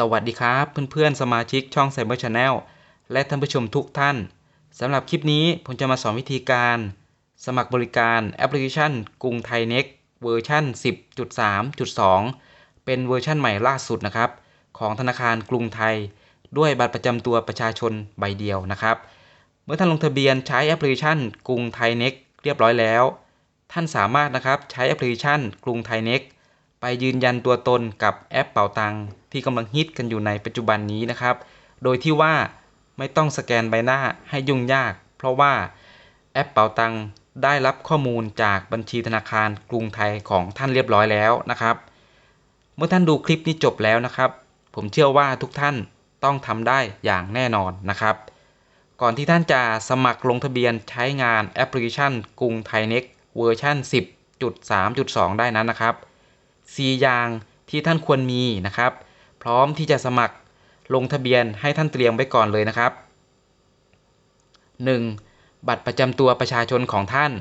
สวัสดีครับ เพื่อนๆ สมาชิกช่อง Cyber Channel และท่านผู้ชมทุกท่านสำหรับคลิปนี้ผมจะมาสอนวิธีการ สมัครบริการแอปพลิเคชันกรุงไทยเน็กเวอร์ชัน10.3.2 เป็นเวอร์ชันใหม่ล่าสุดนะครับ ของธนาคารกรุงไทย ด้วยบัตรประจำตัวประชาชนใบเดียวนะครับ เมื่อท่านลงทะเบียนใช้แอปพลิเคชันกรุงไทยเน็กเรียบร้อยแล้ว ท่านสามารถนะครับใช้แอปพลิเคชันกรุงไทยเน็ก ไปยืนยันตัวตนกับแอปเป๋าตังที่กำลังฮิตกันอยู่ในปัจจุบันนี้นะครับ โดยที่ว่าไม่ต้องสแกนใบหน้าให้ยุ่งยาก เพราะว่าแอปเป๋าตังได้รับข้อมูลจากบัญชีธนาคารกรุงไทยของท่านเรียบร้อยแล้วนะครับ เมื่อท่านดูคลิปนี้จบแล้วนะครับ ผมเชื่อว่าทุกท่านต้องทำได้อย่างแน่นอนนะครับ ก่อนที่ท่านจะสมัครลงทะเบียนใช้งานแอปพลิเคชันกรุงไทยเน็กเวอร์ชัน10.3.2 ได้นั้นนะครับ 4 อย่างที่ท่านควรมีนะครับ พร้อมที่จะสมัครลงทะเบียนให้ท่านเตรียมไว้ก่อนเลยนะครับ 1. บัตรประจำตัวประชาชนของท่าน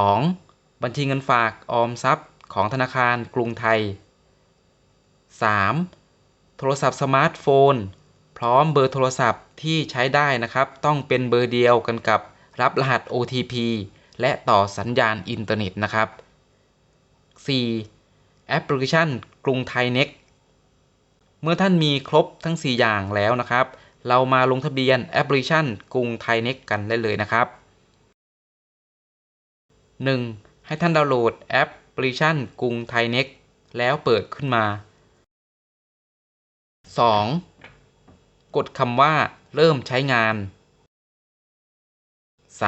2. บัญชีเงินฝากออมทรัพย์ของธนาคารกรุงไทย 3. โทรศัพท์สมาร์ทโฟน พร้อมเบอร์โทรศัพท์ที่ใช้ได้นะครับ ต้องเป็นเบอร์เดียวกันกับรับรหัส OTP และต่อสัญญาณอินเทอร์เน็ตนะครับ 4. แอปพลิเคชันกรุงไทยเน็กเมื่อท่านมีครบทั้ง 4 อย่างแล้วนะครับ เรามาลงทะเบียนแอปพลิเคชันกรุงไทยเน็กกันได้เลยนะครับ 1. ให้ท่านดาวน์โหลดแอปพลิเคชันกรุงไทยเน็กแล้วเปิดขึ้นมา 2. กดคำว่าเริ่มใช้งาน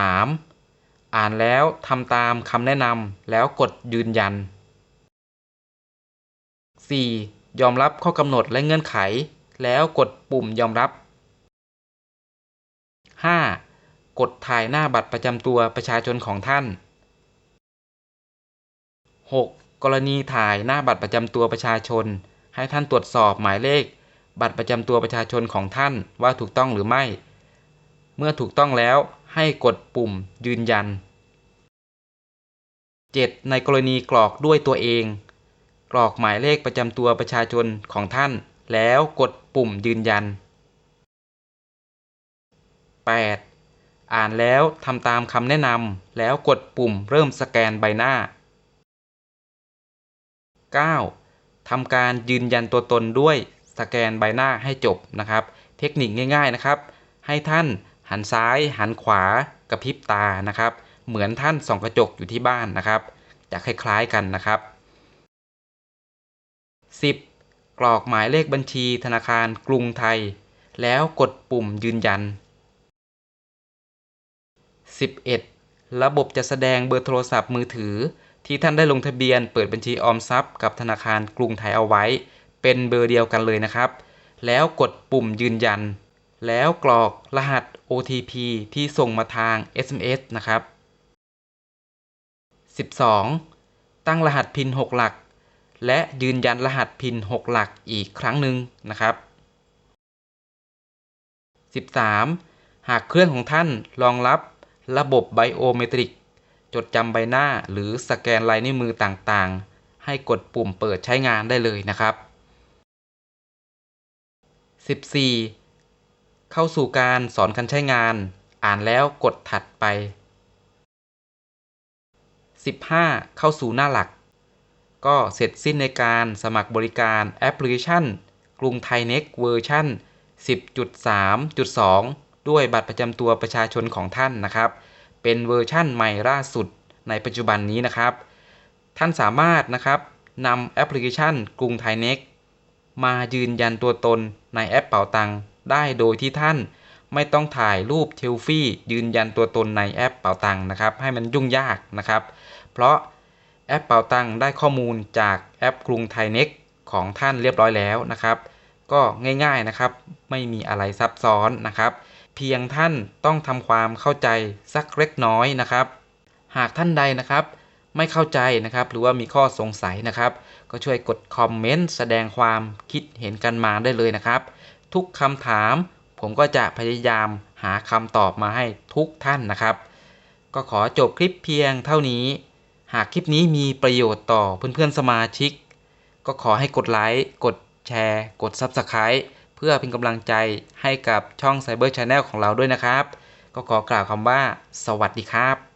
3. อ่านแล้วทำตามคำแนะนำแล้วกดยืนยัน 4. ยอมรับข้อกำหนดและเงื่อนไข แล้วกดปุ่มยอมรับ 5. กดถ่ายหน้าบัตรประจำตัวประชาชนของท่าน 6. กรณีถ่ายหน้าบัตรประจำตัวประชาชน ให้ท่านตรวจสอบหมายเลข บัตรประจำตัวประชาชนของท่านว่าถูกต้องหรือไม่ เมื่อถูกต้องแล้วให้กดปุ่มยืนยัน 7. ในกรณีกรอกด้วยตัวเอง กรอกหมายเลขประจำตัวประชาชนของท่าน แล้วกดปุ่มยืนยัน 8. อ่านแล้วทำตามคำแนะนำแล้วกดปุ่มเริ่มสแกนใบหน้า 9. ทำการยืนยันตัวตนด้วยสแกนใบหน้าให้จบนะครับ เทคนิคง่าย ๆนะครับ ให้ท่านหันซ้ายหันขวากระพริบตานะครับ เหมือนท่านส่องกระจกอยู่ที่บ้านนะครับ จะคล้ายๆกันนะครับ 10. กรอกหมายเลขบัญชีธนาคารกรุงไทย แล้วกดปุ่มยืนยัน 11. ระบบจะแสดงเบอร์โทรศัพท์มือถือ ที่ท่านได้ลงทะเบียนเปิดบัญชีออมทรัพย์กับธนาคารกรุงไทยเอาไว้ เป็นเบอร์เดียวกันเลยนะครับ แล้วกดปุ่มยืนยัน แล้วกรอกรหัส OTP ที่ส่งมาทาง SMS นะครับ 12. ตั้งรหัสพิน 6 หลัก และยืนยันรหัสพิน6หลักอีกครั้งหนึ่งนะครับ 13. หากเครื่องของท่านรองรับระบบไบโอเมตริก จดจำใบหน้าหรือสแกนลายนิ้วมือต่างๆ ให้กดปุ่มเปิดใช้งานได้เลยนะครับ 14. เข้าสู่การสอนการใช้งาน อ่านแล้วกดถัดไป 15. เข้าสู่หน้าหลัก ก็เสร็จสิ้นในการสมัครบริการแอปพลิเคชัน กรุงไทยเน็กเวอร์ชัน10.3.2 ด้วยบัตรประจำตัวประชาชนของท่านนะครับ เป็นเวอร์ชั่นใหม่ล่าสุดในปัจจุบันนี้นะครับ ท่านสามารถนะครับนำแอปพลิเคชัน กรุงไทยเน็กมายืนยันตัวตนในแอปเป๋าตังได้โดยที่ท่านไม่ต้องถ่ายรูปเทลฟี่ยืนยันตัวตนในแอปเป๋าตังนะครับ ให้มันยุ่งยากนะครับ เพราะ แอปเป๋าตังได้ข้อมูลจากแอปกรุงไทยเน็กของท่านเรียบร้อยแล้วนะครับ ก็ง่ายๆนะครับ ไม่มีอะไรซับซ้อนนะครับ เพียงท่านต้องทำความเข้าใจสักเล็กน้อยนะครับ หากท่านใดนะครับไม่เข้าใจนะครับ หรือว่ามีข้อสงสัยนะครับ ก็ช่วยกดคอมเมนต์แสดงความคิดเห็นกันมาได้เลยนะครับ ทุกคำถามผมก็จะพยายามหาคำตอบมาให้ทุกท่านนะครับ ก็ขอจบคลิปเพียงเท่านี้ หากคลิปนี้มีประโยชน์ต่อเพื่อนๆสมาชิก ก็ขอให้กดไลค์ กดแชร์ กด Subscribe เพื่อเป็นกำลังใจให้กับช่อง Cyber Channel ของเราด้วยนะครับ ก็ขอกล่าวคำว่า สวัสดีครับ